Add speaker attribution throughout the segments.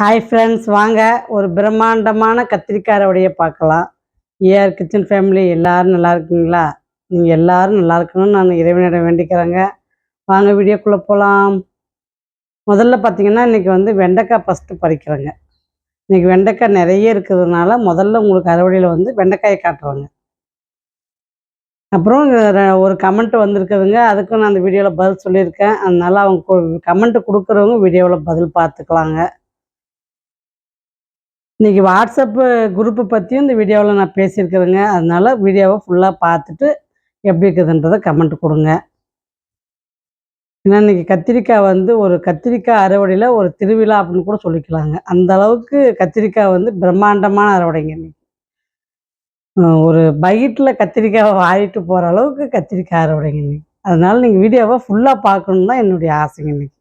Speaker 1: Hi friends வாங்க. ஒரு பிரம்மாண்டமான கத்திரிக்காய் உடைய பார்க்கலாம் ஏஆர் கிச்சன் ஃபேமிலி எல்லாரும் நல்லா இருக்கீங்களா? நீங்கள் எல்லாரும் நல்லா இருக்கணும்னு நான் இறைவனிடம் வேண்டிக்கிறேங்க. வாங்க வீடியோக்குள்ளே போகலாம் முதல்ல பார்த்தீங்கன்னா இன்றைக்கி வந்து வெண்டைக்காய் ஃபஸ்ட்டு பறிக்கிறேங்க. இன்றைக்கி வெண்டைக்காய் நிறைய இருக்கிறதுனால முதல்ல உங்களுக்கு அறுவடையில் வந்து வெண்டைக்காயை காட்டுறேங்க. அப்புறம் ஒரு கமெண்ட் வந்திருக்குதுங்க. அதுக்கும் நான் அந்த வீடியோவில் பதில் சொல்லியிருக்கேன். அதனால அவங்க கமெண்ட் கொடுக்குறவங்க வீடியோவில் பதில் பார்த்துக்கலாங்க. இன்றைக்கி வாட்ஸ்அப்பு குரூப்பு பற்றியும் இந்த வீடியோவில் நான் பேசியிருக்கிறேங்க. அதனால் வீடியோவை ஃபுல்லாக பார்த்துட்டு எப்படி இருக்குதுன்றதை கமெண்ட் கொடுங்க. ஏன்னா இன்னைக்கு கத்திரிக்காய் வந்து ஒரு கத்திரிக்காய் அறுவடையில் ஒரு திருவிழா அப்படின்னு கூட சொல்லிக்கலாங்க. அந்த அளவுக்கு கத்திரிக்காய் வந்து பிரம்மாண்டமான அறுவடைங்க இன்னைக்கு. ஒரு பைட்டில் கத்திரிக்காயை வாங்கிட்டு போகிற அளவுக்கு கத்திரிக்காய் அறுவடைங்க இன்னைக்கு. அதனால் நீங்கள் வீடியோவை ஃபுல்லாக பார்க்கணுன்னு தான் என்னுடைய ஆசைங்க இன்னைக்கு.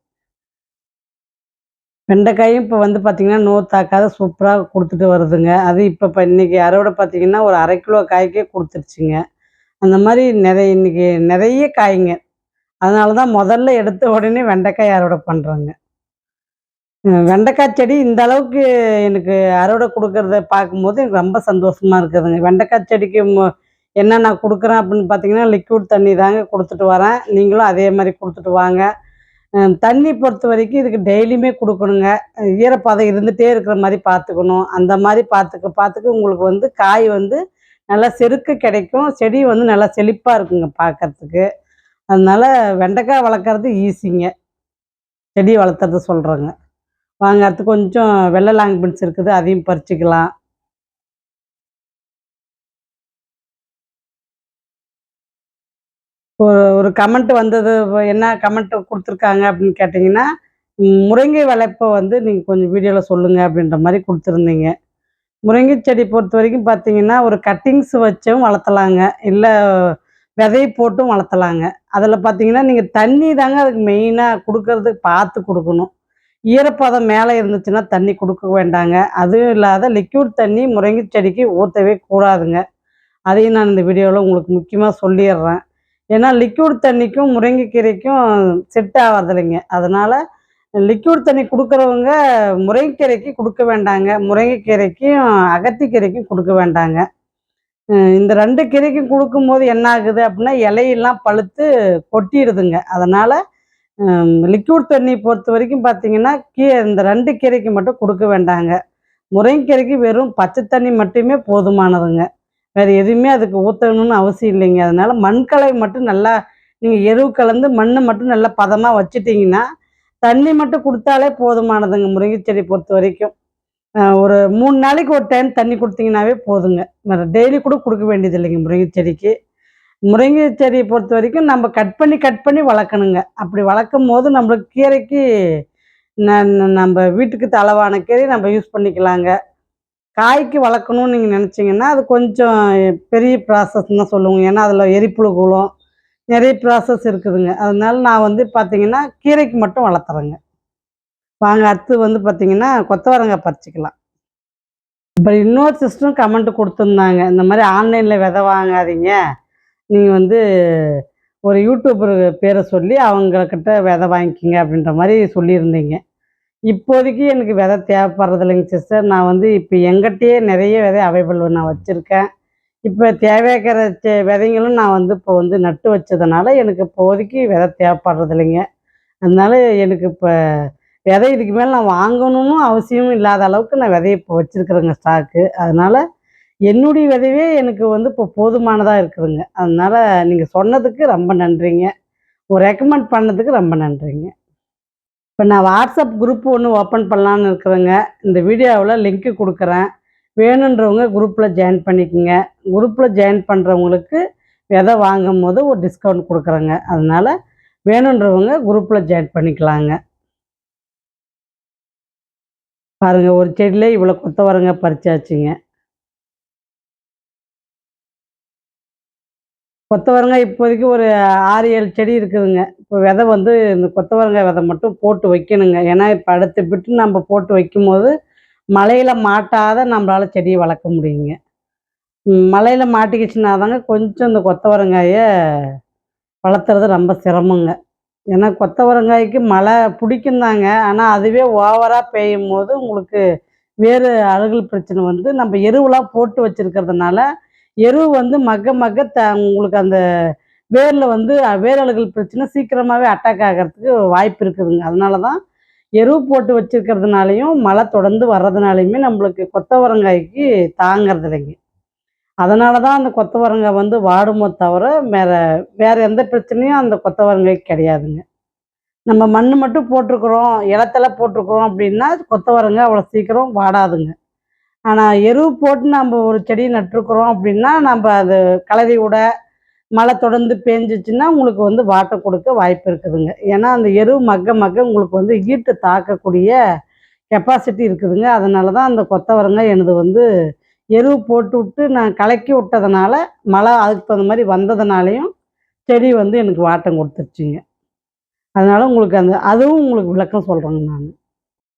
Speaker 1: வெண்டைக்காயும் இப்போ வந்து பார்த்தீங்கன்னா நோ தாக்காத சூப்பராக கொடுத்துட்டு வருதுங்க. அது இப்போ இப்போ இன்றைக்கி அறுவடை பார்த்தீங்கன்னா ஒரு அரை கிலோ காய்க்கே கொடுத்துருச்சுங்க. அந்த மாதிரி நிறைய இன்றைக்கி நிறைய காய்ங்க. அதனால தான் முதல்ல எடுத்த உடனே வெண்டைக்காய் அறுவடை பண்ணுறேங்க வெண்டைக்காய் செடி இந்த அளவுக்கு எனக்கு அறுவடை கொடுக்கறத பார்க்கும்போது எனக்கு ரொம்ப சந்தோஷமாக இருக்குதுங்க. வெண்டைக்காய் செடிக்கு மு- என்ன நான் கொடுக்குறேன் அப்படின்னு பார்த்தீங்கன்னா லிக்விட் தண்ணி தாங்க கொடுத்துட்டு வரேன். நீங்களும் அதே மாதிரி கொடுத்துட்டு வாங்க. தண்ணி பொறுத்த வரைக்கும் இதுக்கு டெய்லியுமே கொடுக்கணுங்க. ஈரப்பதம் இருந்துகிட்டே இருக்கிற மாதிரி பார்த்துக்கணும். அந்த மாதிரி பார்த்துக்க பார்த்துக்க உங்களுக்கு வந்து காய் வந்து நல்லா செருக்கு கிடைக்கும். செடி வந்து நல்லா செழிப்பாக இருக்குங்க பார்க்கறதுக்கு. அதனால வெண்டைக்காய் வளர்க்குறது ஈஸிங்க. செடி வளர்த்துறது சொல்கிறேங்க வாங்க கொஞ்சம் வெள்ளை லாங் பீன்ஸ் இருக்குது அதையும் பறிச்சுக்கலாம். ஒரு ஒரு கமெண்ட் வந்தது என்ன கமெண்ட் கொடுத்துருக்காங்க அப்படின்னு கேட்டிங்கன்னா முருங்கை வளர்ப்பை வந்து நீங்கள் கொஞ்சம் வீடியோவில் சொல்லுங்கள் அப்படின்ற மாதிரி கொடுத்துருந்தீங்க. முருங்கை செடி பொறுத்த வரைக்கும் பார்த்தீங்கன்னா ஒரு கட்டிங்ஸ் வச்சும் வளர்த்தலாங்க. இல்லை விதை போட்டும் வளர்த்தலாங்க. அதில் பார்த்தீங்கன்னா நீங்கள் தண்ணி தாங்க அதுக்கு மெயினாக கொடுக்கறதுக்கு பார்த்து கொடுக்கணும். ஈரப்பதம் மேலே இருந்துச்சுன்னா தண்ணி கொடுக்க வேண்டாங்க. அதுவும் இல்லாத லிக்யூட் தண்ணி முருங்கை செடிக்கு ஊற்றவே கூடாதுங்க. அதையும் நான் இந்த வீடியோவில் உங்களுக்கு முக்கியமாக சொல்லிடுறேன். ஏன்னா லிக்யூட் தண்ணிக்கும் முருங்கைக்கீரைக்கும் செட் ஆகிறது இல்லைங்க அதனால் லிக்யூட் தண்ணி கொடுக்குறவங்க முருங்கைக்கீரைக்கு கொடுக்க வேண்டாங்க. முருங்கைக்கீரைக்கும் அகத்திக்கீரைக்கும் கொடுக்க வேண்டாங்க. இந்த ரெண்டு கீரைக்கும் கொடுக்கும்போது என்ன ஆகுது அப்படின்னா இலையெல்லாம் பழுத்து கொட்டிடுதுங்க அதனால் லிக்யூட் தண்ணி பொறுத்த வரைக்கும் பார்த்தீங்கன்னா கீ இந்த ரெண்டு கீரைக்கு மட்டும் கொடுக்க வேண்டாங்க. முருங்கைக்கீரைக்கு வெறும் பச்சை தண்ணி மட்டுமே போதுமானதுங்க. வேறு எதுவுமே அதுக்கு ஊற்றணும்னு அவசியம் இல்லைங்க. அதனால மண்கலை மட்டும் நல்லா நீங்கள் எருவு கலந்து மண்ணை மட்டும் நல்லா பதமாக வச்சுட்டிங்கன்னா தண்ணி மட்டும் கொடுத்தாலே போதுமானதுங்க முருங்கை செடி பொறுத்த வரைக்கும். ஒரு மூணு நாளைக்கு ஒரு டைம் தண்ணி கொடுத்தீங்கன்னாவே போதுங்க. டெய்லி கூட கொடுக்க வேண்டியது இல்லைங்க முருங்கை செடிக்கு முருங்கை செடியை பொறுத்த வரைக்கும் நம்ம கட் பண்ணி கட் பண்ணி வளர்க்கணுங்க. அப்படி வளர்க்கும் போது நம்மளுக்கு கீரைக்கு ந- நம்ம வீட்டுக்கு தளவான கீரை நம்ம யூஸ் பண்ணிக்கலாங்க. காய்க்கு வளர்க்கணும்னு நீங்கள் நினச்சிங்கன்னா அது கொஞ்சம் பெரிய ப்ராசஸ்ன்னு தான் சொல்லுவோங்க ஏன்னா அதில் எரிப்புழு குளம் நிறைய ப்ராசஸ் இருக்குதுங்க. அதனால நான் வந்து பார்த்தீங்கன்னா கீரைக்கு மட்டும் வளர்த்துறேங்க. வாங்க அடுத்து வந்து பார்த்தீங்கன்னா கொத்தவரங்காய் பறிச்சிக்கலாம். அப்புறம் இன்னொரு சிஸ்டரும் கமெண்ட் கொடுத்துருந்தாங்க. இந்த மாதிரி ஆன்லைனில் விதை வாங்காதீங்க. நீங்கள் வந்து ஒரு யூடியூபர் பேரை சொல்லி அவங்கக்கிட்ட விதை வாங்கிக்கிங்க அப்படின்ற மாதிரி சொல்லியிருந்தீங்க. இப்போதைக்கு எனக்கு விதை தேவைப்படுறது இல்லைங்க சிஸ்டர் நான் வந்து இப்போ எங்கிட்டயே நிறைய விதை அவைலபிள் நான் வச்சுருக்கேன். இப்போ தேவைக்கிற செ- விதைங்களும் நான் வந்து இப்போ வந்து நட்டு வச்சதுனால எனக்கு இப்போதைக்கு விதை தேவைப்படுறது இல்லைங்க அதனால எனக்கு இப்போ விதை இதுக்கு மேலே நான் வாங்கணும்னு அவசியமும் இல்லாத அளவுக்கு நான் விதையை இப்போ வச்சுருக்குறேங்க ஸ்டாக்கு அதனால் என்னுடைய விதையே எனக்கு வந்து இப்போ போதுமானதாக இருக்குதுங்க. அதனால் நீங்கள் சொன்னதுக்கு ரொம்ப நன்றிங்க. ஒரு ரெக்கமெண்ட் பண்ணதுக்கு ரொம்ப நன்றிங்க. இப்போ நான் வாட்ஸ்அப் குரூப் ஒன்று ஓப்பன் பண்ணலான்னு இருக்கிறேங்க இந்த வீடியோவில் லிங்க்கு கொடுக்குறேன். வேணுன்றவங்க குரூப்பில் ஜாயின் பண்ணிக்கோங்க. குரூப்பில் ஜாயின் பண்ணுறவங்களுக்கு விதை வாங்கும் போது ஒரு டிஸ்கவுண்ட் கொடுக்குறேங்க. அதனால் வேணுன்றவங்க குரூப்பில் ஜாயின் பண்ணிக்கலாங்க. பாருங்கள் ஒரு செடியிலே இவ்வளோ கொத்தவரங்க பறிச்சாச்சுங்க. கொத்தவரங்காய் இப்போதைக்கு ஒரு ஆறு ஏழு செடி இருக்குதுங்க. இப்போ விதை வந்து இந்த கொத்தவரங்காய் விதை மட்டும் போட்டு வைக்கணுங்க. ஏன்னா இப்போ அடுத்த பிட்டு நம்ம போட்டு வைக்கும்போது மழையில் மாட்டாத நம்மளால் செடியை வளர்க்க முடியுங்க. மழையில் மாட்டிக்கிச்சுன்னா தாங்க கொஞ்சம் இந்த கொத்தவரங்காயை வளர்த்துறது ரொம்ப சிரமங்க. ஏன்னா கொத்தவரங்காய்க்கு மழை பிடிக்கும் தாங்க. ஆனால் அதுவே ஓவராக பெய்யும் போது உங்களுக்கு வேறு அழுகல் பிரச்சனை வந்து நம்ம எருவெலாம் போட்டு வச்சுருக்கிறதுனால எரு வந்து மக்க மக்க த உங்களுக்கு அந்த வேரில் வந்து வேர் பிரச்சனை சீக்கிரமாகவே அட்டாக் ஆகிறதுக்கு வாய்ப்பு இருக்குதுங்க. அதனால தான் எருவு போட்டு வச்சுருக்கிறதுனாலையும் மழை தொடர்ந்து வர்றதுனாலையுமே நம்மளுக்கு கொத்தவரங்காய்க்கு தாங்கிறது இல்லைங்க. அதனால தான் அந்த கொத்தவரங்காய் வந்து வாடுமோ தவிர வேற வேற எந்த பிரச்சனையும் அந்த கொத்தவரங்காய்க்கு கிடையாதுங்க. நம்ம மண் மட்டும் போட்டிருக்கிறோம் இலத்தலை போட்டிருக்கிறோம் அப்படின்னா கொத்தவரங்காய் அவ்வளோ சீக்கிரம் வாடாதுங்க. ஆனால் எருவு போட்டு நம்ம ஒரு செடி நட்டுருக்குறோம் அப்படின்னா நம்ம அது கலரி விட மழை தொடர்ந்து பேஞ்சிச்சுன்னா உங்களுக்கு வந்து வாட்டை கொடுக்க வாய்ப்பு இருக்குதுங்க. ஏன்னா அந்த எருவு மக்க மக்க உங்களுக்கு வந்து ஈட்டு தாக்கக்கூடிய கெப்பாசிட்டி இருக்குதுங்க. அதனால தான் அந்த கொத்தவரங்க எனது வந்து எருவு போட்டு விட்டு நான் கலக்கி விட்டதுனால மழை அதுக்கு தகுந்த மாதிரி வந்ததுனாலையும் செடி வந்து எனக்கு வாட்டம் கொடுத்துருச்சுங்க. அதனால உங்களுக்கு அந்த அதுவும் உங்களுக்கு விளக்கம் சொல்கிறேங்க நான்.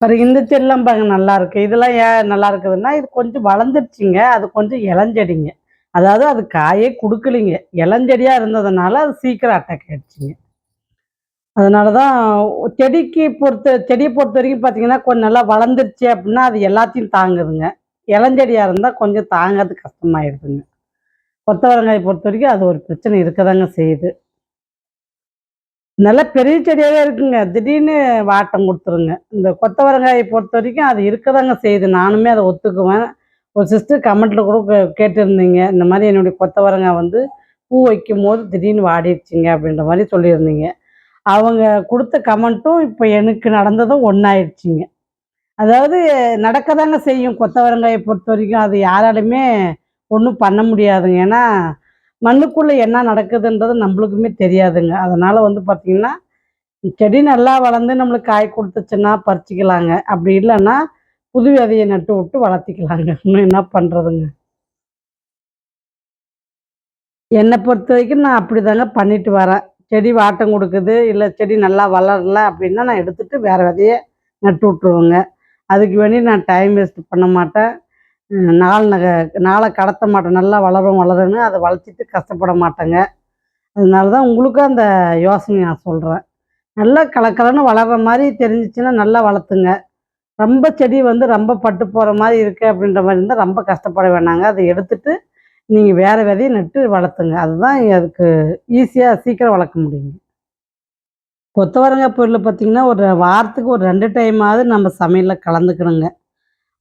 Speaker 1: பாருங்க இந்த செடிலாம் பாருங்க நல்லா இருக்கு இதெல்லாம் ஏன் நல்லா இருக்குதுன்னா இது கொஞ்சம் வளர்ந்துருச்சுங்க. அது கொஞ்சம் இளஞ்செடிங்க. அதாவது அது காயே கொடுக்கலிங்க. இளஞ்செடியா இருந்ததுனால அது சீக்கிரம் அட்டாக் ஆயிடுச்சுங்க அதனால தான் செடிக்கு பொறுத்த செடியை பொறுத்த வரைக்கும் பார்த்தீங்கன்னா கொஞ்சம் நல்லா வளர்ந்துருச்சு அப்படின்னா அது எல்லாத்தையும் தாங்குதுங்க. இளஞ்செடியாக இருந்தால் கொஞ்சம் தாங்கிறது கஷ்டமாயிடுதுங்க. கொத்தவரங்காயை பொறுத்த வரைக்கும் அது ஒரு பிரச்சனை இருக்கதாங்க செய்யுது. நல்ல பெரிய செடியாகவே இருக்குங்க. திடீர்னு வாட்டம் கொடுத்துருங்க. இந்த கொத்தவரங்காயை பொறுத்த வரைக்கும் அது இருக்கதாங்க செய்யுது. நானுமே அதை ஒத்துக்குவேன். ஒரு சிஸ்டர் கமெண்ட்டில் கூட கேட்டிருந்தீங்க. இந்த மாதிரி என்னுடைய கொத்தவரங்காய் வந்து பூ வைக்கும் போது திடீர்னு வாடிடுச்சிங்க அப்படின்ற மாதிரி சொல்லியிருந்தீங்க. அவங்க கொடுத்த கமெண்ட்டும் இப்போ எனக்கு நடந்ததும் ஒன்றாயிடுச்சிங்க அதாவது நடக்கதாங்க செய்யும். கொத்தவரங்காயை பொறுத்த வரைக்கும் அது யாராலுமே ஒன்றும் பண்ண முடியாதுங்க. ஏன்னா மண்ணுக்குள்ளே என்ன நடக்குதுன்றது நம்மளுக்குமே தெரியாதுங்க. அதனால் வந்து பார்த்திங்கன்னா செடி நல்லா வளர்ந்து நம்மளுக்கு காய் கொடுத்துச்சுன்னா பறிச்சிக்கலாங்க. அப்படி இல்லைன்னா புது விதையை நட்டு விட்டு வளர்த்திக்கலாங்க. இன்னும் என்ன பண்ணுறதுங்க என்னை பொறுத்த வரைக்கும் நான் அப்படி தாங்க பண்ணிட்டு வரேன். செடி வாட்டம் கொடுக்குது இல்லை செடி நல்லா வளரல அப்படின்னா நான் எடுத்துகிட்டு வேறு விதையை நட்டு விட்ருவேங்க அதுக்கு வேண்டி நான் டைம் வேஸ்ட் பண்ண மாட்டேன். நாள் நகை நாளை கடத்த மாட்டேன். நல்லா வளரும் வளருன்னு அதை வளர்த்திட்டு கஷ்டப்பட மாட்டேங்க. அதனால தான் உங்களுக்கும் அந்த யோசனை நான் சொல்கிறேன் நல்லா கலக்கலன்னு வளர்கிற மாதிரி தெரிஞ்சிச்சுன்னா நல்லா வளர்த்துங்க. ரொம்ப செடி வந்து ரொம்ப பட்டு போகிற மாதிரி இருக்குது அப்படின்ற மாதிரி இருந்தால் ரொம்ப கஷ்டப்பட வேணாங்க. அதை எடுத்துட்டு நீங்கள் வேறு விதையை நட்டு வளர்த்துங்க. அதுதான் அதுக்கு ஈஸியாக சீக்கிரம் வளர்க்க முடியுங்க. கொத்தவரங்காய் பொருள் பார்த்திங்கன்னா ஒரு வாரத்துக்கு ஒரு ரெண்டு டைமாவது நம்ம சமையலில் கலந்துக்கணுங்க.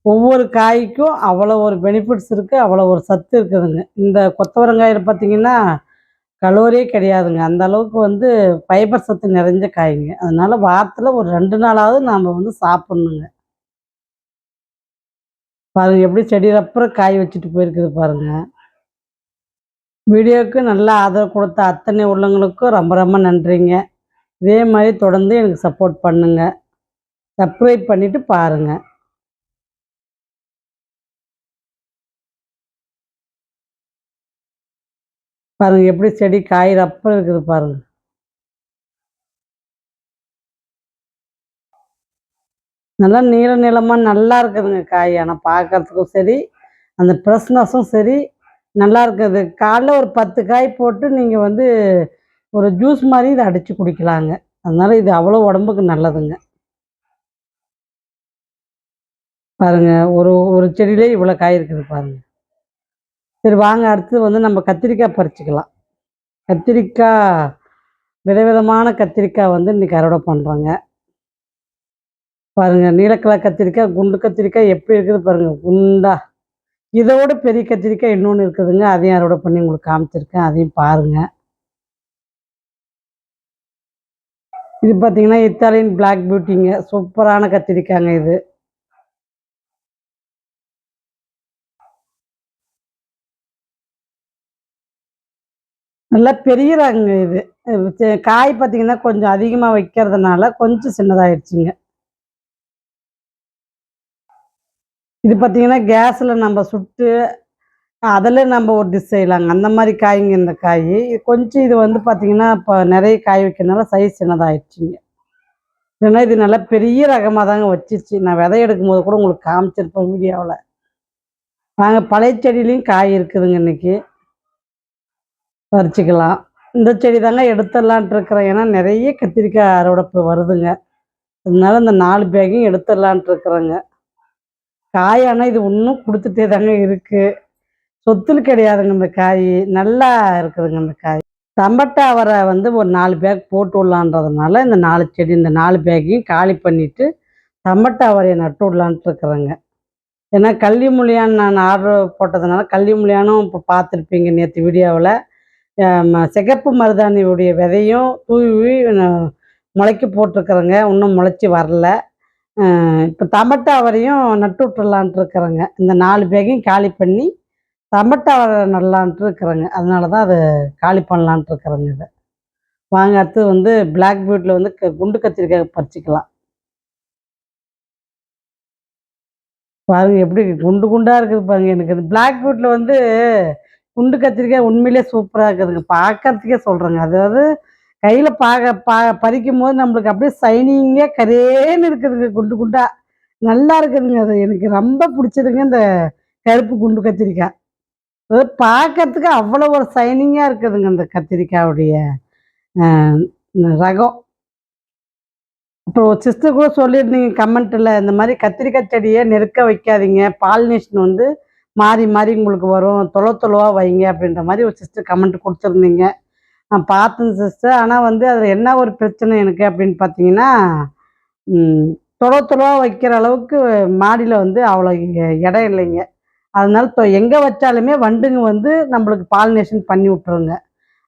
Speaker 1: ஒவ்வொரு காய்க்கும் அவ்வளோ ஒரு பெனிஃபிட்ஸ் இருக்குது அவ்வளோ ஒரு சத்து இருக்குதுங்க. இந்த கொத்தவரங்காயில் பார்த்தீங்கன்னா கலோரியே கிடையாதுங்க. அந்த அளவுக்கு வந்து ஃபைபர் சத்து நிறைஞ்ச காய்ங்க. அதனால் வாரத்தில் ஒரு ரெண்டு நாளாவது நாம் வந்து சாப்பிட்ணுங்க. பாருங்கள் எப்படி செடியில் அப்புறம் காய் வச்சுட்டு போயிருக்குது பாருங்க. வீடியோவுக்கு நல்லா ஆதரவு கொடுத்த அத்தனை உள்ளவங்களுக்கும் ரொம்ப ரொம்ப நன்றிங்க. இதே மாதிரி தொடர்ந்து எனக்கு சப்போர்ட் பண்ணுங்க. சப்ஸ்கிரைப் பண்ணிவிட்டு பாருங்க. பாருங்க எப்படி செடி காயிற அப்புறம் இருக்குது பாருங்க. நல்லா நீல நீளமாக நல்லா இருக்குதுங்க காய். ஆனால் பார்க்கறதுக்கும் சரி அந்த ஃப்ரெஷ்னஸும் சரி நல்லா இருக்குது. காலைல ஒரு பத்து காய் போட்டு நீங்கள் வந்து ஒரு ஜூஸ் மாதிரி இதை அடித்து குடிக்கலாங்க. அதனால இது அவ்வளோ உடம்புக்கு நல்லதுங்க. பாருங்க ஒரு ஒரு செடியிலே இவ்வளோ காய் இருக்குது பாருங்கள் சரி வாங்க. அடுத்து வந்து நம்ம கத்திரிக்காய் பறிச்சுக்கலாம். கத்திரிக்காய் விதவிதமான கத்திரிக்காய் வந்து இன்றைக்கி அறுவடை பண்ணுறோங்க பாருங்கள் நீலக்கலர் கத்திரிக்காய் குண்டு கத்திரிக்காய் எப்படி இருக்குது பாருங்கள் குண்டா. இதோட பெரிய கத்திரிக்காய் இன்னொன்று இருக்குதுங்க. அதையும் அறுவடை பண்ணி உங்களுக்கு காமிச்சிருக்கேன். அதையும் பாருங்க. இது பார்த்தீங்கன்னா இத்தாலியன் பிளாக் பியூட்டிங்க சூப்பரான கத்திரிக்காய்ங்க இது. நல்லா பெரிய ரகங்க இது காய் பார்த்தீங்கன்னா கொஞ்சம் அதிகமாக வைக்கிறதுனால கொஞ்சம் சின்னதாயிடுச்சுங்க. இது பார்த்தீங்கன்னா கேஸில் நம்ம சுட்டு அதில் நம்ம ஒரு டிஷ் செய்யலாங்க. அந்த மாதிரி காய்ங்க இந்த காய். இது கொஞ்சம் இது வந்து பார்த்தீங்கன்னா இப்போ நிறைய காய் வைக்கிறதுனால சைஸ் சின்னதாகிடுச்சிங்க இல்லைன்னா இது நல்லா பெரிய ரகமாக தாங்க வச்சிருச்சு. நான் விதை எடுக்கும்போது கூட உங்களுக்கு காமிச்சிருப்பேன் வீடியோவில். நாங்கள் பழைய செடியிலையும் காய் இருக்குதுங்க இன்னைக்கு. பறிச்சிக்கலாம். இந்த செடி தாங்க எடுத்துடலான்ட்டு இருக்கிறேன். ஏன்னா நிறைய கத்திரிக்காய் அறுவடை இப்போ வருதுங்க. அதனால இந்த நாலு பேக்கையும் எடுத்துடலான்ட்டு இருக்கிறேங்க. காய் ஆனால் இது இன்னும் கொடுத்துட்டே தாங்க இருக்குது சொத்தில் கிடையாதுங்க இந்த காய். நல்லா இருக்குதுங்க இந்த காய். தம்பட்டை அவரை வந்து ஒரு நாலு பேக் போட்டு விடலான்றதுனால இந்த நாலு செடி இந்த நாலு பேக்கையும் காலி பண்ணிவிட்டு தம்பட்டை அவரையை நட்டு விடலான்ட்டு இருக்கிறேங்க. ஏன்னா கள்ளி முளியான் நான் ஆர்டர் போட்டதுனால கள்ளி முளியானும் இப்போ பார்த்துருப்பீங்க நேற்று வீடியோவில். சிகப்பு மருதாணியுடைய விதையும் தூவி முளைக்கு போட்டிருக்கிறேங்க. இன்னும் முளைச்சி வரல. இப்போ தமட்டாவரையும் நட்டு விட்டுறலான்ட்டு இருக்கிறேங்க. இந்த நாலு பேக்கையும் காலி பண்ணி தமட்டாவரை நடலான்ட்டு இருக்கிறேங்க. அதனால தான் அதை காலி பண்ணலான்ட்டு இருக்கிறேங்க இதை. வாங்க அடுத்து வந்து பிளாக் பியூட்டில் வந்து க- குண்டு கத்திரிக்காய் பறிச்சிக்கலாம். பாருங்க எப்படி குண்டு குண்டாக இருக்குது பாருங்க எனக்கு இந்த பிளாக் பியூட்டில் வந்து குண்டு கத்திரிக்காய் உண்மையிலே சூப்பராக இருக்குதுங்க. பார்க்கறதுக்கே சொல்கிறேங்க அதாவது கையில் பார்க்க பா பறிக்கும் போது நம்மளுக்கு அப்படியே சைனிங்கே கரேன்னு இருக்குதுங்க. குண்டு குண்டா. நல்லா இருக்குதுங்க அது. எனக்கு ரொம்ப பிடிச்சதுங்க இந்த கருப்பு குண்டு கத்திரிக்காய். அது பார்க்கறதுக்கு அவ்வளோ ஒரு சைனிங்காக இருக்குதுங்க இந்த கத்திரிக்காயுடைய ரகம். அப்புறம் ஒரு சிஸ்டர் கூட சொல்லியிருந்தீங்க கமெண்ட்டில் இந்த மாதிரி கத்திரிக்காய் செடியை நெருக்க வைக்காதீங்க. பாலினேஷன் வந்து மாறி மாறி உங்களுக்கு வரும். தொலை தொலைவாக வைங்க அப்படின்ற மாதிரி ஒரு சிஸ்டர் கமெண்ட் கொடுத்துருந்தீங்க. நான் பார்த்தேன் சிஸ்டர் ஆனால் வந்து அதில் என்ன ஒரு பிரச்சனை எனக்கு அப்படின்னு பார்த்தீங்கன்னா தொலை தொலைவாக வைக்கிற அளவுக்கு மாடியில் வந்து அவ்வளோ இடம் இல்லைங்க. அதனால தொ எங்கே வச்சாலுமே வண்டுங்க வந்து நம்மளுக்கு பாலினேஷன் பண்ணி விட்ருங்க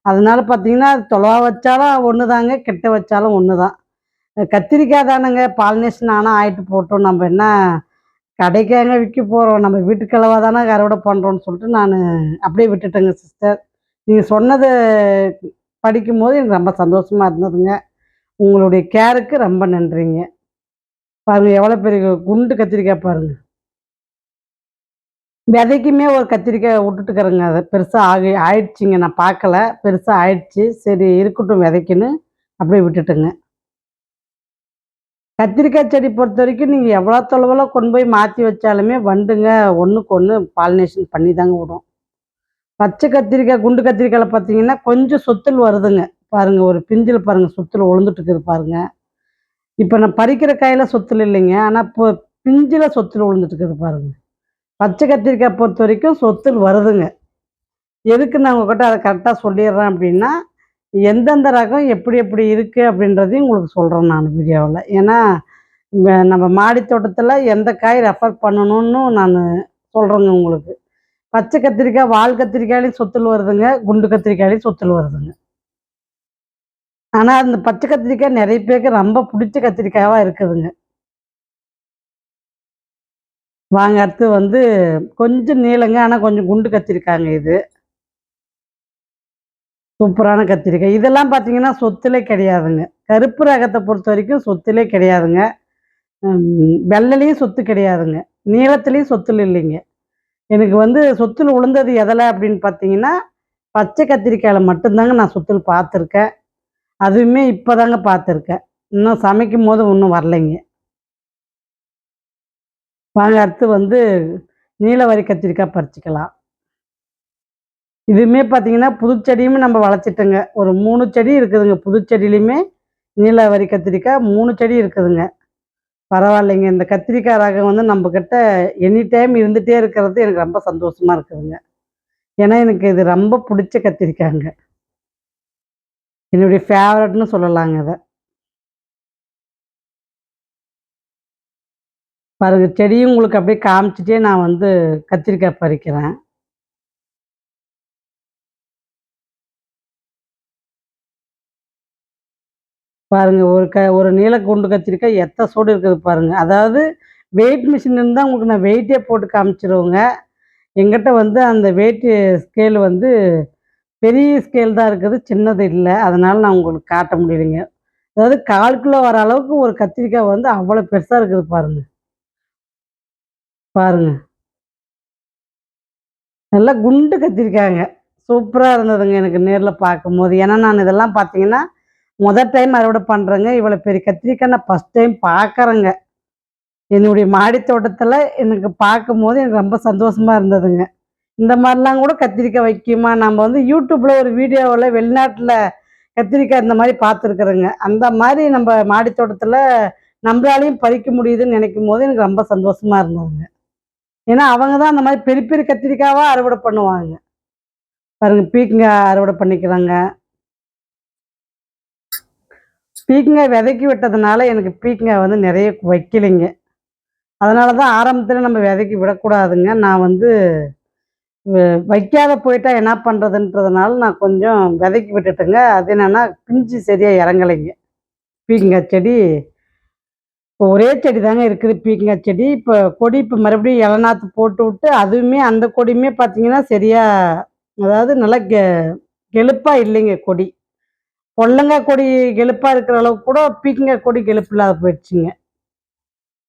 Speaker 1: அதனால பார்த்தீங்கன்னா தொலைவா வச்சாலும் ஒன்று தாங்க கிட்ட வச்சாலும் ஒன்று தான் கத்திரிக்காய் தானேங்க பாலினேஷன் ஆனால் ஆயிட்டு போட்டோம். நம்ம என்ன கடைக்காங்க விற்க போகிறோம் நம்ம வீட்டுக்களவா தானே அறுவடை பண்ணுறோன்னு சொல்லிட்டு நான் அப்படியே விட்டுட்டேங்க சிஸ்டர் நீங்கள் சொன்னது படிக்கும்போது எனக்கு ரொம்ப சந்தோஷமாக இருந்ததுங்க. உங்களுடைய கேருக்கு ரொம்ப நன்றிங்க. பாருங்கள் எவ்வளோ பெரிய குண்டு கத்திரிக்காய் பாருங்க. விதைக்குமே ஒரு கத்திரிக்காய் விட்டுட்டுக்கிறேங்க அதை பெருசாக ஆகி ஆயிடுச்சுங்க. நான் பார்க்கல. பெருசாக ஆயிடுச்சு. சரி இருக்கட்டும் விதைக்குன்னு அப்படியே விட்டுட்டுங்க. கத்திரிக்காய் செடி பொறுத்த வரைக்கும் நீங்கள் எவ்வளோ தொலைவில் கொண்டு போய் மாற்றி வச்சாலுமே வண்டுங்க ஒன்றுக்கு ஒன்று பாலினேஷன் பண்ணி தாங்க விடும். பச்சை கத்திரிக்காய் குண்டு கத்திரிக்காயில் பார்த்தீங்கன்னா கொஞ்சம் சொத்தில் வருதுங்க. பாருங்கள் ஒரு பிஞ்சில் பாருங்கள் சொத்தில் உளுந்துட்டு இருக்குது இப்போ நான் பறிக்கிற காயில் சொத்தில் இல்லைங்க ஆனால் இப்போ பிஞ்சில் சொத்தில் விழுந்துட்டு இருக்குது பச்சை கத்திரிக்காய் பொறுத்த வரைக்கும் சொத்தில் வருதுங்க. எதுக்கு நான் உங்ககிட்ட அதை கரெக்டாக சொல்லிடுறேன் அப்படின்னா எந்தெந்த ரகம் எப்படி எப்படி இருக்குது அப்படின்றதையும் உங்களுக்கு சொல்கிறேன் நான் வீடியோவில். ஏன்னா நம்ம மாடி தோட்டத்தில் எந்த காய் ரெஃபர் பண்ணணும்னு நான் சொல்கிறேங்க உங்களுக்கு. பச்சை கத்திரிக்காய் வால் கத்திரிக்காயிலையும் சொத்தில் வருதுங்க குண்டு கத்திரிக்காயிலையும் சொத்தில் வருதுங்க. ஆனால் அந்த பச்சை கத்திரிக்காய் நிறைய பேருக்கு ரொம்ப பிடிச்ச கத்திரிக்காயாக இருக்குதுங்க. வாங்க அடுத்து வந்து கொஞ்சம் நீளங்க ஆனால் கொஞ்சம் குண்டு கத்திரிக்காங்க இது. சூப்பரான கத்திரிக்காய். இதெல்லாம் பார்த்தீங்கன்னா சொத்திலே கிடையாதுங்க. கருப்பு ரகத்தை பொறுத்த வரைக்கும் சொத்திலே கிடையாதுங்க. வெள்ளலையும் சொத்து கிடையாதுங்க. நீளத்துலேயும் சொத்துல இல்லைங்க. எனக்கு வந்து சொத்தில் உளுந்தது எதில் அப்படின்னு பார்த்தீங்கன்னா பச்சை கத்திரிக்காயில் மட்டும்தாங்க நான் சொத்தில் பார்த்துருக்கேன் அதுவுமே இப்போ தாங்க பார்த்துருக்கேன் இன்னும் சமைக்கும் போது ஒன்றும் வரலைங்க. வாங்க அடுத்து வந்து நீலவரி கத்திரிக்காய் பறிச்சுக்கலாம். இதுவுமே பார்த்தீங்கன்னா புதுச்செடியும் நம்ம வளர்ச்சிட்டோங்க ஒரு மூணு செடி இருக்குதுங்க. புதுச்செடியிலையுமே நீலாவரி கத்திரிக்காய் மூணு செடி இருக்குதுங்க. பரவாயில்லைங்க. இந்த கத்திரிக்காய் ரகம் வந்து நம்மக்கிட்ட எனி டைம் இருந்துகிட்டே இருக்கிறது எனக்கு ரொம்ப சந்தோஷமாக இருக்குதுங்க. ஏன்னா எனக்கு இது ரொம்ப பிடிச்ச கத்திரிக்காய்ங்க. என்னுடைய ஃபேவரட்னு சொல்லலாங்க இதை. பாருங்கள் செடியும் உங்களுக்கு அப்படியே காமிச்சிட்டே நான் வந்து கத்திரிக்காய் பறிக்கிறேன். பாருங்க ஒரு க ஒரு நீல குண்டு கத்திரிக்காய் எத்த சோடு இருக்குது பாருங்க. அதாவது வெயிட் மிஷின் இருந்தால் உங்களுக்கு நான் வெயிட்டே போட்டு காமிச்சிருவோங்க. எங்கிட்ட வந்து அந்த வெயிட் ஸ்கேல் வந்து பெரிய ஸ்கேல் தான் இருக்குது சின்னது இல்லை. அதனால் நான் உங்களுக்கு காட்ட முடியலைங்க. அதாவது கால் கிலோ வர அளவுக்கு ஒரு கத்திரிக்காய் வந்து அவ்வளோ பெருசாக இருக்குது பாருங்க. பாருங்க. நல்லா குண்டு கத்திரிக்காங்க. சூப்பராக இருந்ததுங்க எனக்கு நேரில் பார்க்கும்போது. ஏன்னா நான் இதெல்லாம் பார்த்தீங்கன்னா முதல் டைம் அறுவடை பண்ணுறேங்க இவ்வளோ பெரிய கத்திரிக்காய் நான் ஃபஸ்ட் டைம் பார்க்குறேங்க என்னுடைய மாடி தோட்டத்தில் எனக்கு பார்க்கும்போது எனக்கு ரொம்ப சந்தோஷமாக இருந்ததுங்க. இந்த மாதிரிலாம் கூட கத்திரிக்காய் வைக்குமா? நம்ம வந்து யூடியூப்பில் ஒரு வீடியோவில் வெளிநாட்டில் கத்திரிக்காய் இந்த மாதிரி பார்த்துருக்குறேங்க. அந்த மாதிரி நம்ம மாடி தோட்டத்தில் நம்மளாலையும் பறிக்க முடியுதுன்னு நினைக்கும் போது எனக்கு ரொம்ப சந்தோஷமாக இருந்ததுங்க. ஏன்னா அவங்க தான் அந்த மாதிரி பெரிய பெரிய கத்திரிக்காவாக அறுவடை பண்ணுவாங்க. பாருங்கள் பீக்கங்காய் அறுவடை பண்ணிக்கிறாங்க பீக்கங்காய் விதைக்கி விட்டதுனால எனக்கு பீக்கங்காய் வந்து நிறைய வைக்கலைங்க. அதனால தான் ஆரம்பத்தில் நம்ம விதைக்கி விடக்கூடாதுங்க. நான் வந்து வ- வைக்காத போயிட்டா என்ன பண்ணுறதுன்றதுனால நான் கொஞ்சம் விதைக்கி விட்டுட்டேங்க. அது என்னென்னா பிஞ்சு சரியாக இறங்கலைங்க. பீக்கங்காய் செடி இப்போ ஒரே செடி தாங்க இருக்குது பீக்கங்காய் செடி. இப்போ கொடி இப்போ மறுபடியும் இளநாத்து போட்டு விட்டு அதுவுமே அந்த கொடியுமே பார்த்தீங்கன்னா சரியாக அதாவது நல்லா கெ கெளுப்பாக இல்லைங்க கொடி. பொல்லங்காய் கொடி கெழுப்பாக இருக்கிற அளவுக்கு கூட பீக்கங்காய் கொடி கெழுப்பு இல்லாத போயிடுச்சுங்க.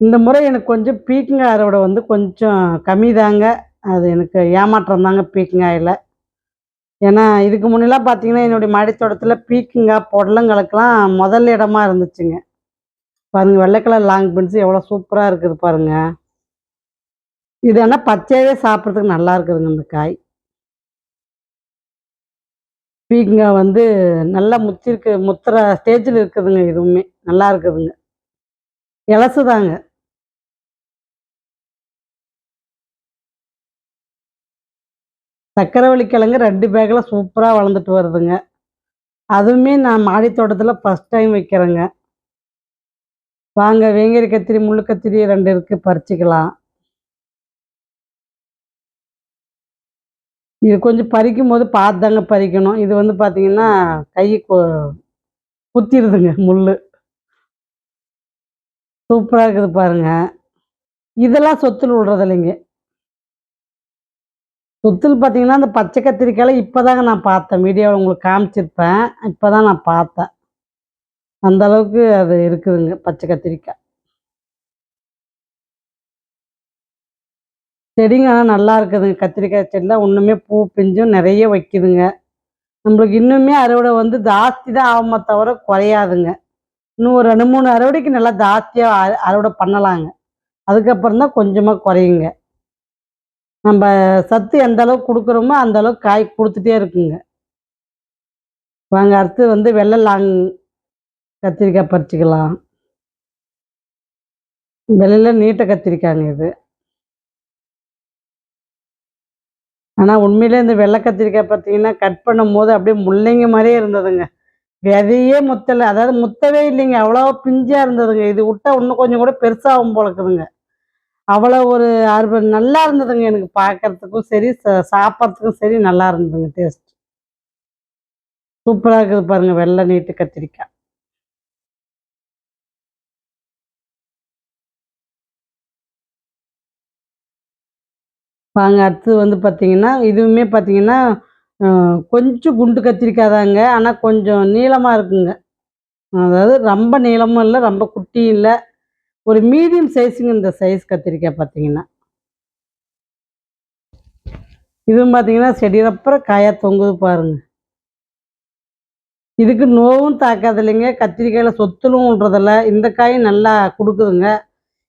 Speaker 1: இந்த முறை எனக்கு கொஞ்சம் பீக்கங்காய் அறுவடை வந்து கொஞ்சம் கம்மி தாங்க அது எனக்கு ஏமாற்றம் தாங்க பீக்கங்காயில் ஏன்னா இதுக்கு முன்னெல்லாம் பார்த்தீங்கன்னா என்னுடைய மாடித்தோட்டத்தில் பீக்கங்காய் பொடலங்களுக்கெல்லாம் முதல் இடமா இருந்துச்சுங்க. பாருங்க வெள்ளை கலர் லாங் பீன்ஸ் எவ்வளோ சூப்பராக இருக்குது பாருங்கள் இது ஆனால் பச்சையாகவே சாப்பிட்றதுக்கு நல்லா இருக்குதுங்க இந்த காய். பீங்கா வந்து நல்லா முத்திருக்கு முத்துற ஸ்டேஜில் இருக்குதுங்க இதுவுமே நல்லா இருக்குதுங்க. இலசுதாங்க. சக்கரவள்ளி கிழங்கு ரெண்டு பேக்கில் சூப்பராக வளர்ந்துட்டு வருதுங்க. அதுவுமே நான் மாடி தோட்டத்தில் ஃபஸ்ட் டைம் வைக்கிறேங்க. வாங்க வேங்கரி கத்திரி முள்ளு கத்திரி ரெண்டு இருக்குது பறிச்சுக்கலாம். இது கொஞ்சம் பறிக்கும் போது பார்த்து தாங்க பறிக்கணும். இது வந்து பார்த்தீங்கன்னா கை குத்திடுதுங்க முள் சூப்பராக இருக்குது பாருங்க. இதெல்லாம் சொத்தில் விடுறது இல்லைங்க சொத்தில் பார்த்தீங்கன்னா அந்த பச்சை கத்திரிக்காயில் இப்போ தாங்க நான் பார்த்தேன். வீடியோவில் உங்களுக்கு காமிச்சிருப்பேன். இப்போ தான் நான் பார்த்தேன். அந்த அளவுக்கு அது இருக்குதுங்க பச்சை கத்திரிக்காய். செடிங்க நல்லா இருக்குதுங்க கத்திரிக்காய் செடியில் ஒன்றுமே பூ பிஞ்சும் நிறைய வைக்குதுங்க. நம்மளுக்கு இன்னுமே அறுவடை வந்து ஜாஸ்தி தான் ஆகுமே தவிர குறையாதுங்க. இன்னும் ஒரு ரெண்டு மூணு அறுவடைக்கு நல்லா ஜாஸ்தியாக அறுவடை பண்ணலாங்க. அதுக்கப்புறம் தான் கொஞ்சமாக குறையுங்க. நம்ம சத்து எந்த அளவுக்கு கொடுக்குறோமோ அந்த அளவுக்கு காய் கொடுத்துட்டே இருக்குங்க. வாங்க அடுத்து வந்து வெள்ளை லாங் கத்திரிக்காய் பறிச்சுக்கலாம். வெள்ளையில் நீட்டை கத்திரிக்காய்ங்க இது. ஆனால் உண்மையிலே இந்த வெள்ளை கத்திரிக்காய் பார்த்தீங்கன்னா கட் பண்ணும் போது அப்படியே முள்ளைங்க மாதிரியே இருந்ததுங்க. விதையே முத்தலை அதாவது முத்தவே இல்லைங்க. அவ்வளோ பிஞ்சாக இருந்ததுங்க. இது விட்டா இன்னும் கொஞ்சம் கூட பெருசாகும் போல இருக்குதுங்க. அவ்வளோ ஒரு ஆர்வம் நல்லா இருந்ததுங்க எனக்கு பார்க்கறதுக்கும் சரி ச- சாப்பிட்றதுக்கும் சரி நல்லா இருந்ததுங்க டேஸ்ட் சூப்பராக இருக்குது பாருங்க வெள்ளை நீட்டு கத்திரிக்காய். வாங்க அடுத்தது வந்து பார்த்தீங்கன்னா இதுவுமே பார்த்தீங்கன்னா கொஞ்சம் குண்டு கத்திரிக்காய் தாங்க ஆனால் கொஞ்சம் நீளமாக இருக்குங்க. அதாவது ரொம்ப நீளமும் இல்லை ரொம்ப குட்டியும் இல்லை. ஒரு மீடியம் சைஸுங்க இந்த சைஸ் கத்திரிக்காய் பார்த்தீங்கன்னா இதுவும் பார்த்தீங்கன்னா செடியப்புறம் காயாக தொங்குது பாருங்க. இதுக்கு நோவும் தாக்காது இல்லைங்க. கத்திரிக்காயில் சொத்துலும் விடுறதில்ல இந்த காயும் நல்லா கொடுக்குதுங்க.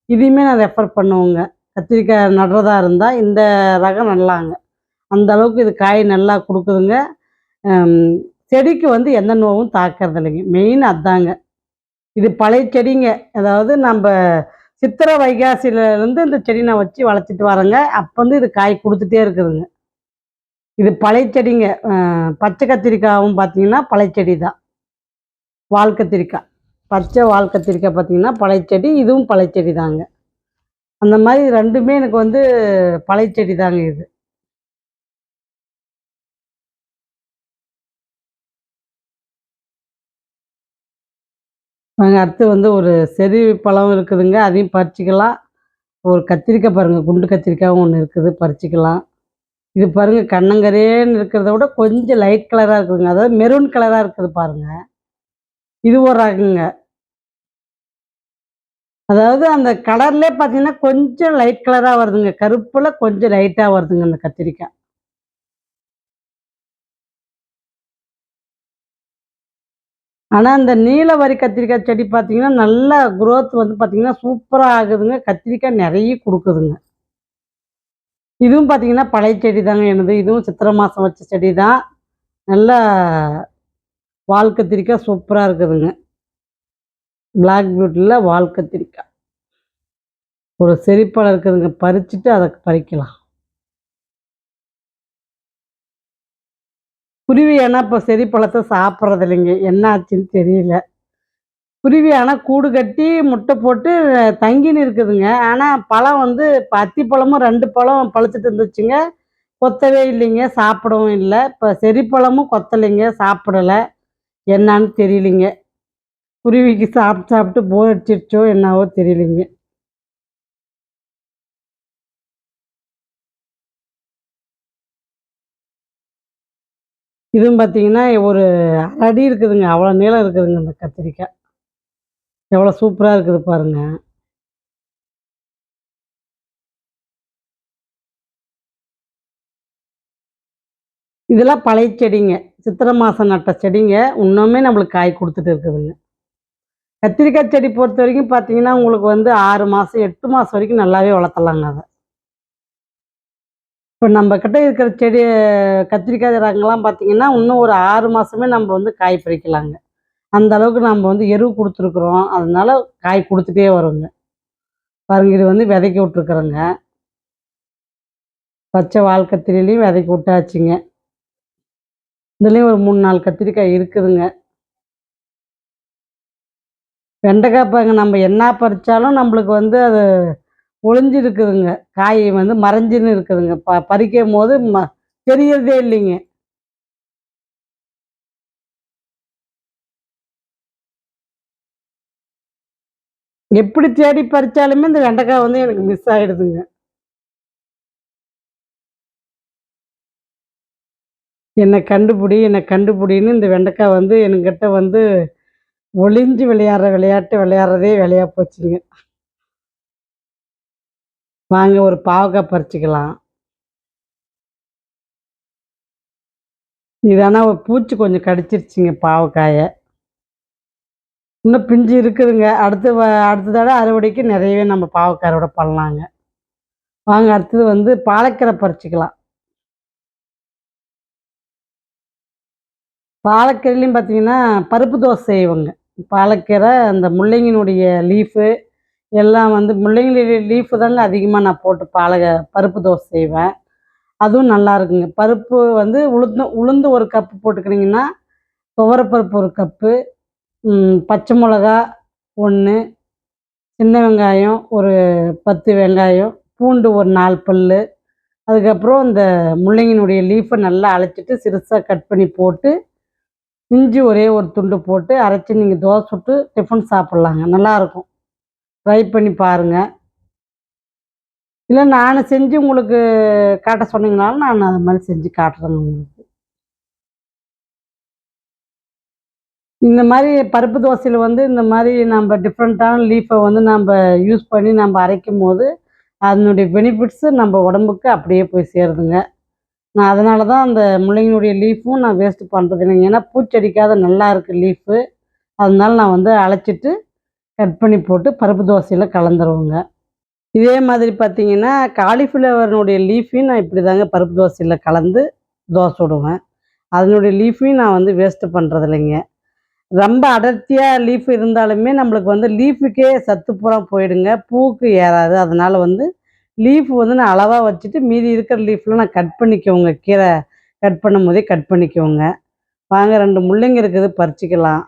Speaker 1: இதையுமே நான் ரெஃபர் பண்ணுவேங்க. கத்திரிக்காய் நடுறதா இருந்தால் இந்த ரகம் நல்லாங்க. அந்த அளவுக்கு இது காய் நல்லா கொடுக்குதுங்க. செடிக்கு வந்து எந்த நோவும் தாக்கிறது இல்லைங்க மெயின் அதாங்க. இது பழைய செடிங்க. அதாவது நம்ம சித்திரை வைகாசியிலேருந்து இந்த செடி நான் வச்சு வளர்த்துட்டு வரேங்க. அப்போ வந்து இது காய் கொடுத்துட்டே இருக்குதுங்க. இது பழைய செடிங்க. பச்சை கத்திரிக்காயும் பார்த்தீங்கன்னா பழைய செடி தான். வால் கத்திரிக்காய். பச்சை வால் கத்திரிக்காய் பார்த்தீங்கன்னா பழைய செடி இதுவும் பழைய செடி தாங்க. அந்த மாதிரி ரெண்டுமே எனக்கு வந்து பழைய செடி தாங்க இது. நாங்கள் அடுத்து வந்து ஒரு செரி பழம் இருக்குதுங்க. அதையும் பறிச்சிக்கலாம். ஒரு கத்திரிக்காய் பாருங்கள் குண்டு கத்திரிக்காயும் ஒன்று இருக்குது பறிச்சிக்கலாம். இது பாருங்கள் கண்ணங்கரேன்னு இருக்கிறத விட கொஞ்சம் லைட் கலராக இருக்குதுங்க. அதாவது மெரூன் கலராக இருக்குது பாருங்க. இது ஒரு ரகங்க. அதாவது அந்த கலர்லேயே பார்த்தீங்கன்னா கொஞ்சம் லைட் கலராக வருதுங்க. கருப்பில் கொஞ்சம் லைட்டாக வருதுங்க அந்த கத்திரிக்காய். ஆனால் இந்த நீல வரி கத்திரிக்காய் செடி பார்த்தீங்கன்னா நல்லா குரோத் வந்து பார்த்தீங்கன்னா சூப்பராக ஆகுதுங்க. கத்திரிக்காய் நிறைய கொடுக்குதுங்க. இதுவும் பார்த்தீங்கன்னா பழைய செடி தாங்க எனது. இதுவும் சித்திரை மாதம் வச்ச செடி தான் நல்லா வால் கத்திரிக்காய் சூப்பராக இருக்குதுங்க. பிளாக் பியூட்டியில் வால் கத்திரிக்காய். ஒரு செரிப்பழம் இருக்குதுங்க பறிச்சுட்டு அதை பறிக்கலாம். குருவி ஆனால் இப்போ செரிப்பழத்தை சாப்பிட்றது இல்லைங்க என்ன ஆச்சுன்னு தெரியல. குருவி ஆனால் கூடு கட்டி முட்டை போட்டு தங்கின்னு இருக்குதுங்க. ஆனால் பழம் வந்து இப்போ அத்தி பழமும் ரெண்டு பழம் பழுத்துட்டு இருந்துச்சுங்க. கொத்தவே இல்லைங்க சாப்பிடவும் இல்லை. இப்போ செரிப்பழமும் கொத்தலைங்க சாப்பிடலை. என்னான்னு தெரியலிங்க. குருவிக்கு சாப்பிட்டு சாப்பிட்டு போர் அடிச்சிருச்சோ என்னவோ தெரியலிங்க. இதுவும் பார்த்தீங்கன்னா ஒரு அடி இருக்குதுங்க. அவ்வளோ நீளம் இருக்குதுங்க இந்த கத்திரிக்காய். எவ்வளோ சூப்பராக இருக்குது பாருங்க. இதெல்லாம் பழைய செடிங்க. சித்திரை மாதம் நட்ட செடிங்க. இன்னுமே நம்மளுக்கு காய் கொடுத்துட்டு இருக்குதுங்க. கத்திரிக்காய் செடி பொறுத்த வரைக்கும் பார்த்தீங்கன்னா உங்களுக்கு வந்து ஆறு மாதம் எட்டு மாதம் வரைக்கும் நல்லாவே வளர்த்தலாங்க அதை. இப்போ நம்ம கிட்ட இருக்கிற செடி கத்திரிக்காய் ரகங்கள்லாம் பார்த்தீங்கன்னா இன்னும் ஒரு ஆறு மாதமே நம்ம வந்து காய் பறிக்கலாங்க. அந்த அளவுக்கு நம்ம வந்து எருவு கொடுத்துருக்குறோம். அதனால காய் கொடுத்துட்டே வருங்க. பாருங்க இது வந்து விதைக்க விட்ருக்குறோங்க பச்சை வால் கத்திரிலையும் விதைக்க விட்டாச்சுங்க. இதுலேயும் ஒரு மூணு நாலு கத்திரிக்காய் இருக்குதுங்க. வெண்டைக்காய் பாருங்க நம்ம என்ன பறித்தாலும் நம்மளுக்கு வந்து அது ஒளிஞ்சிருக்குதுங்க. காய் வந்து மறைஞ்சுன்னு இருக்குதுங்க. ப பறிக்கும் போது ம தெரியறதே இல்லைங்க. எப்படி தேடி பறிச்சாலுமே இந்த வெண்டைக்காய் வந்து எனக்கு மிஸ் ஆகிடுதுங்க என்னை கண்டுபிடி என்னை கண்டுபிடின்னு இந்த வெண்டைக்காய் வந்து என்கிட்ட வந்து ஒளிஞ்சு விளையாடுற விளையாட்டு விளையாடுறதே வேலையாக போச்சுங்க. வாங்க ஒரு பாவக்காய் பறிச்சிக்கலாம். இது ஆனால் ஒரு பூச்சி கொஞ்சம் கடிச்சிருச்சுங்க பாவக்காயை. இன்னும் பிஞ்சு இருக்குதுங்க. அடுத்து வ- அடுத்த தடவை அறுவடைக்கு நிறையவே நம்ம பாவக்காய் அறுவடை பண்ணலாங்க. வாங்க அடுத்தது வந்து பாலக்கீரை பறிச்சிக்கலாம். பாலக்கீரையிலையும் பார்த்தீங்கன்னா பருப்பு தோசை செய்வோங்க. பாலக்கீரை அந்த முள்ளங்கினுடைய லீஃபு எல்லாம் வந்து முள்ளங்கி லீஃபு தாங்க அதிகமாக நான் போட்டு பாலக பருப்பு தோசை செய்வேன். அதுவும் நல்லா இருக்குங்க. பருப்பு வந்து உளுந்து உளுந்து ஒரு கப்பு போட்டுக்கிறீங்கன்னா துவரப்பருப்பு ஒரு கப்பு பச்சை மிளகா ஒன்று சின்ன வெங்காயம் ஒரு பத்து வெங்காயம் பூண்டு ஒரு நாலு பல் அதுக்கப்புறம் இந்த முள்ளங்கினுடைய லீஃபை நல்லா அழைச்சிட்டு சிறுசாக கட் பண்ணி போட்டு இஞ்சி ஒரே ஒரு துண்டு போட்டு அரைச்சி நீங்கள் தோசை சுட்டு டிஃபன் சாப்பிட்லாங்க. நல்லாயிருக்கும் ட்ரை பண்ணி பாருங்கள் இல்லை நான் செஞ்சு உங்களுக்கு காட்ட சொன்னீங்கனாலும் நான் அது மாதிரி செஞ்சு காட்டுறேங்க உங்களுக்கு. இந்த மாதிரி பருப்பு தோசையில் வந்து இந்த மாதிரி நம்ம டிஃப்ரெண்ட்டான லீஃபை வந்து நம்ம யூஸ் பண்ணி நம்ம அரைக்கும் போது அதனுடைய பெனிஃபிட்ஸு நம்ம உடம்புக்கு அப்படியே போய் சேருதுங்க. நான் அதனால தான் அந்த முள்ளங்கினுடைய லீஃபும் நான் வேஸ்ட்டு பண்ணுறது இல்லைங்க. ஏன்னா பூச்செடிக்காத நல்லா இருக்குது லீஃபு அதனால நான் வந்து அழைச்சிட்டு கட் பண்ணி போட்டு பருப்பு தோசையில் கலந்துருவோங்க. இதே மாதிரி பார்த்தீங்கன்னா காலிஃப்ளவர்னுடைய லீஃபையும் நான் இப்படி தாங்க பருப்பு தோசையில் கலந்து தோசை விடுவேன் அதனுடைய லீஃபையும் நான் வந்து வேஸ்ட்டு பண்ணுறது இல்லைங்க ரொம்ப அடர்த்தியாக லீஃப் இருந்தாலுமே நம்மளுக்கு வந்து லீஃபுக்கே சத்து பூரா போயிடுங்க. பூக்கு ஏறாது. அதனால் வந்து லீஃப் வந்து நான் அளவாக வச்சுட்டு மீதி இருக்கிற லீஃப்லாம் நான் கட் பண்ணிக்குவோங்க கீரை கட் பண்ணும் போதே கட் பண்ணிக்குவோங்க வாங்க ரெண்டு முள்ளங்கி இருக்குது பறிச்சிக்கலாம்.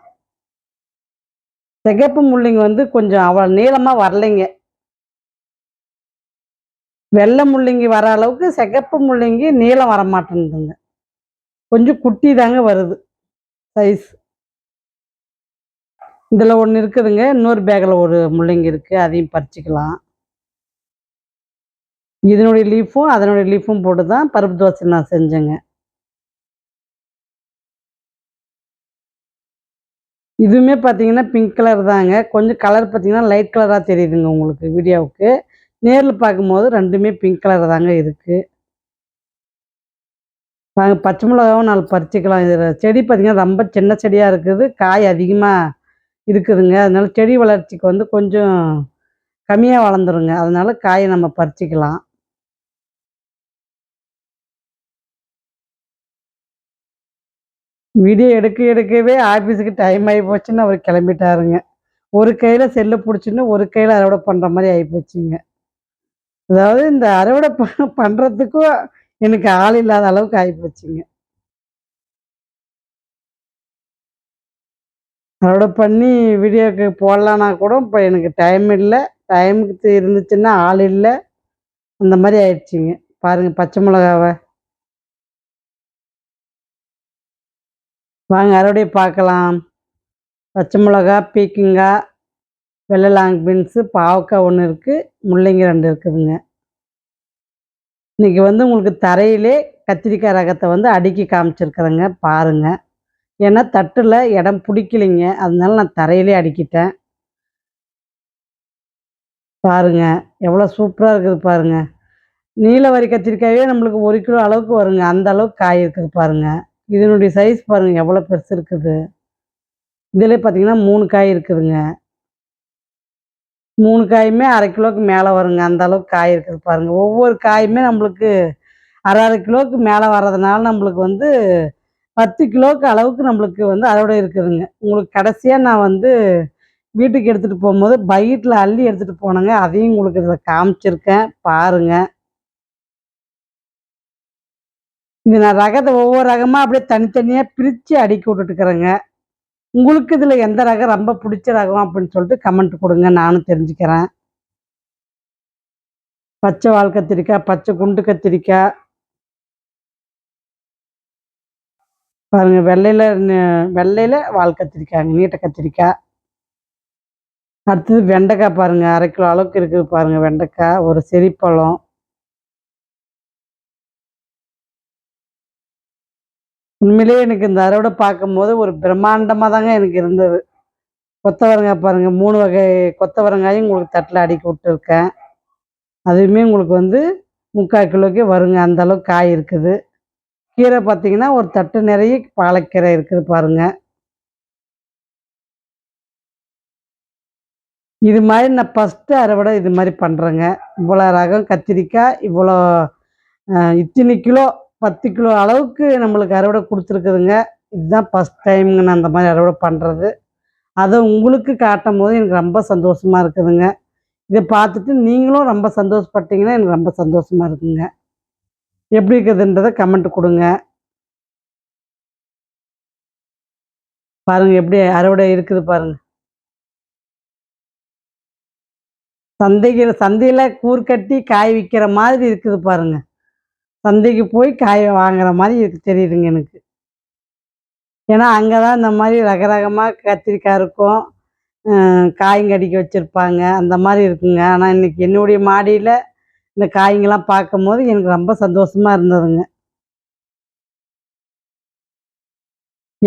Speaker 1: சிகப்பு முள்ளங்கி வந்து கொஞ்சம் அவ்வளோ நீளமாக வரலைங்க. வெள்ளை முள்ளங்கி வர அளவுக்கு சிகப்பு முள்ளங்கி நீளம் வர மாட்டேங்குதுங்க கொஞ்சம் குட்டி தாங்க வருது சைஸ். இதில் ஒன்று இருக்குதுங்க இன்னொரு பேக்கில் ஒரு முள்ளங்கி இருக்குது அதையும் பறிச்சிக்கலாம். இதனுடைய லீஃபும் அதனுடைய லீஃபும் போட்டு தான் பருப்பு தோசை நான் செஞ்சேங்க. இதுவுமே பார்த்தீங்கன்னா பிங்க் கலர் தாங்க. கொஞ்சம் கலர் பார்த்தீங்கன்னா லைட் கலராக தெரியுதுங்க உங்களுக்கு வீடியோவுக்கு. நேரில் பார்க்கும்போது ரெண்டுமே பிங்க் கலர் தாங்க இருக்குது நாங்கள் பச்சை மிளகாவும் நாலு பறிச்சிக்கலாம். இதில் செடி பார்த்தீங்கன்னா ரொம்ப சின்ன செடியாக இருக்குது. காய் அதிகமாக இருக்குதுங்க. அதனால செடி வளர்ச்சிக்கு வந்து கொஞ்சம் கம்மியாக வளர்ந்துருங்க. அதனால காயை நம்ம பறிச்சிக்கலாம். வீடியோ எடுக்க எடுக்கவே ஆஃபீஸுக்கு டைம் ஆகி போச்சுன்னு அவர் கிளம்பிட்டாருங்க. ஒரு கையில் செல்லை பிடிச்சின்னு ஒரு கையில் அறுவடை பண்ணுற மாதிரி ஆகி போச்சுங்க. அதாவது இந்த அறுவடை ப பண்ணுறதுக்கும் எனக்கு ஆள் இல்லாத அளவுக்கு ஆகி போச்சுங்க. அறுவடை பண்ணி வீடியோக்கு போடலான்னா கூட இப்போ எனக்கு டைம் இல்லை. டைமுக்கு இருந்துச்சுன்னா ஆள் இல்லை. அந்த மாதிரி ஆயிடுச்சுங்க. பாருங்கள் பச்சை மிளகாவை. வாங்க அறுவடையை பார்க்கலாம். பச்சை மிளகா பீக்கங்காய் வெள்ளை லாங் பீன்ஸு பாவக்காய் ஒன்று இருக்குது முள்ளங்கி ரெண்டு இருக்குதுங்க. இன்றைக்கி வந்து உங்களுக்கு தரையிலே கத்திரிக்காய் ரகத்தை வந்து அடுக்கி காமிச்சிருக்கிறேங்க பாருங்கள் ஏன்னா தட்டில் இடம் பிடிக்கலைங்க அதனால நான் தரையிலே அடுக்கிட்டேன். பாருங்கள் எவ்வளோ சூப்பராக இருக்குது பாருங்க. நீலவரி கத்திரிக்காயே நம்மளுக்கு ஒரு கிலோ அளவுக்கு வருங்க அந்த அளவுக்கு காய் இருக்குது பாருங்கள் இதனுடைய சைஸ் பாருங்க எவ்வளோ பெருசு இருக்குது. இதில் பார்த்தீங்கன்னா மூணு காய் இருக்குதுங்க. மூணு காயுமே அரை கிலோவுக்கு மேலே வருங்க அந்த அளவுக்கு காய் இருக்குது பாருங்க. ஒவ்வொரு காயுமே நம்மளுக்கு அரை அரை கிலோவுக்கு மேலே வர்றதுனால நம்மளுக்கு வந்து பத்து கிலோவுக்கு அளவுக்கு நம்மளுக்கு வந்து அதோட இருக்குதுங்க. உங்களுக்கு கடைசியாக நான் வந்து வீட்டுக்கு எடுத்துகிட்டு போகும்போது பைட்டில் அள்ளி எடுத்துகிட்டு போனேங்க. அதையும் உங்களுக்கு இதில் காமிச்சிருக்கேன் பாருங்கள் இது நான் ரகத்தை ஒவ்வொரு ரகமாக அப்படியே தனித்தனியாக பிரித்து அடுக்கி விட்டுட்டுக்கிறேங்க உங்களுக்கு இதில் எந்த ரகம் ரொம்ப பிடிச்ச ரகம் அப்படின்னு சொல்லிட்டு கமெண்ட் கொடுங்க. நானும் தெரிஞ்சுக்கிறேன். பச்சை வால் கத்திரிக்காய் பச்சை குண்டு கத்திரிக்காய். பாருங்க வெள்ளையில வெள்ளையில வால் கத்திரிக்காய் நீட்ட கத்திரிக்காய். அடுத்தது வெண்டைக்காய் பாருங்க அரை கிலோ அளவுக்கு இருக்குது பாருங்க வெண்டைக்காய் ஒரு செரிப்பழம். உண்மையிலேயே எனக்கு இந்த அறுவடை பார்க்கும்போது ஒரு பிரம்மாண்டமாக தாங்க எனக்கு இருந்தது. கொத்தவரங்காய் பாருங்கள் மூணு வகை கொத்தவரங்காயும் உங்களுக்கு தட்டில் அடுக்கி விட்டுருக்கேன். அதுவுமே உங்களுக்கு வந்து முக்கால் கிலோக்கே வருங்க அந்த அளவுக்கு காய் இருக்குது. கீரை பார்த்தீங்கன்னா ஒரு தட்டு நிறைய பாலக்கீரை இருக்குது பாருங்க. இது மாதிரி நான் ஃபஸ்ட்டு அறுவடை இது மாதிரி பண்ணுறேங்க இவ்வளோ ரகம் கத்திரிக்காய் இவ்வளோ இத்தனை கிலோ பத்து கிலோ அளவுக்கு நம்மளுக்கு அறுவடை கொடுத்துருக்குதுங்க. இதுதான் ஃபஸ்ட் டைமுங்க நான் அந்த மாதிரி அறுவடை பண்ணுறது அதை உங்களுக்கு காட்டும் போது எனக்கு ரொம்ப சந்தோஷமாக இருக்குதுங்க. இதை பார்த்துட்டு நீங்களும் ரொம்ப சந்தோஷப்பட்டீங்கன்னா எனக்கு ரொம்ப சந்தோஷமாக இருக்குங்க. எப்படி இருக்குதுன்றதை கமெண்ட் கொடுங்க. பாருங்கள் எப்படி அறுவடை இருக்குது பாருங்க. சந்தைக்கு சந்தையில் கூறு கட்டி காய் விற்கிற மாதிரி இருக்குது பாருங்க. சந்தைக்கு போய் காய் வாங்குற மாதிரி இருக்கு தெரியுதுங்க எனக்கு. ஏன்னா அங்கே தான் இந்த மாதிரி ரக ரகமாக கத்திரிக்காய் இருக்கும் காய்ங்க காய்கடிக்க வச்சுருப்பாங்க அந்த மாதிரி இருக்குங்க. ஆனால் இன்னைக்கு என்னுடைய மாடியில் இந்த காய்ங்கெல்லாம் பார்க்கும்போது எனக்கு ரொம்ப சந்தோஷமாக இருந்ததுங்க.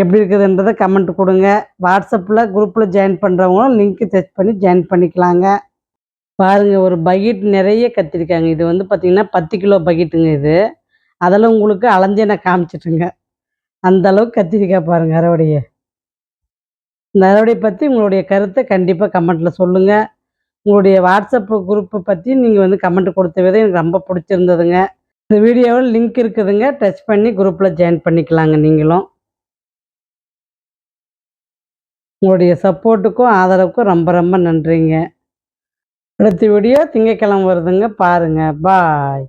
Speaker 1: எப்படி இருக்குதுன்றதை கமெண்ட் கொடுங்க. வாட்ஸ்அப்பில் குரூப்பில் ஜாயின் பண்ணுறவங்களும் லிங்க்கு டச் பண்ணி ஜாயின் பண்ணிக்கலாங்க. பாருங்க ஒரு பக்கெட் நிறைய கத்திரிக்காங்க. இது வந்து பார்த்திங்கன்னா பத்து கிலோ பக்கெட்டுங்க இது. அதில் உங்களுக்கு அலைஞ்சே நான் காமிச்சிட்டுங்க. அந்த அளவுக்கு கத்திரிக்காய் பாருங்க அறுவடையை. இந்த அறுவடை பற்றி உங்களுடைய கருத்தை கண்டிப்பாக கமெண்ட்டில் சொல்லுங்கள் உங்களுடைய வாட்ஸ்அப் குரூப்பை பற்றி நீங்கள் வந்து கமெண்ட் கொடுத்த விதம் எனக்கு ரொம்ப பிடிச்சிருந்ததுங்க. இந்த வீடியோவில் லிங்க் இருக்குதுங்க. டச் பண்ணி குரூப்பில் ஜாயின் பண்ணிக்கலாங்க நீங்களும். உங்களுடைய சப்போர்ட்டுக்கும் ஆதரவுக்கும் ரொம்ப ரொம்ப நன்றிங்க. அடுத்த வீடியோ திங்கக்கிழமை வருதுங்க. பாருங்கள் பாய்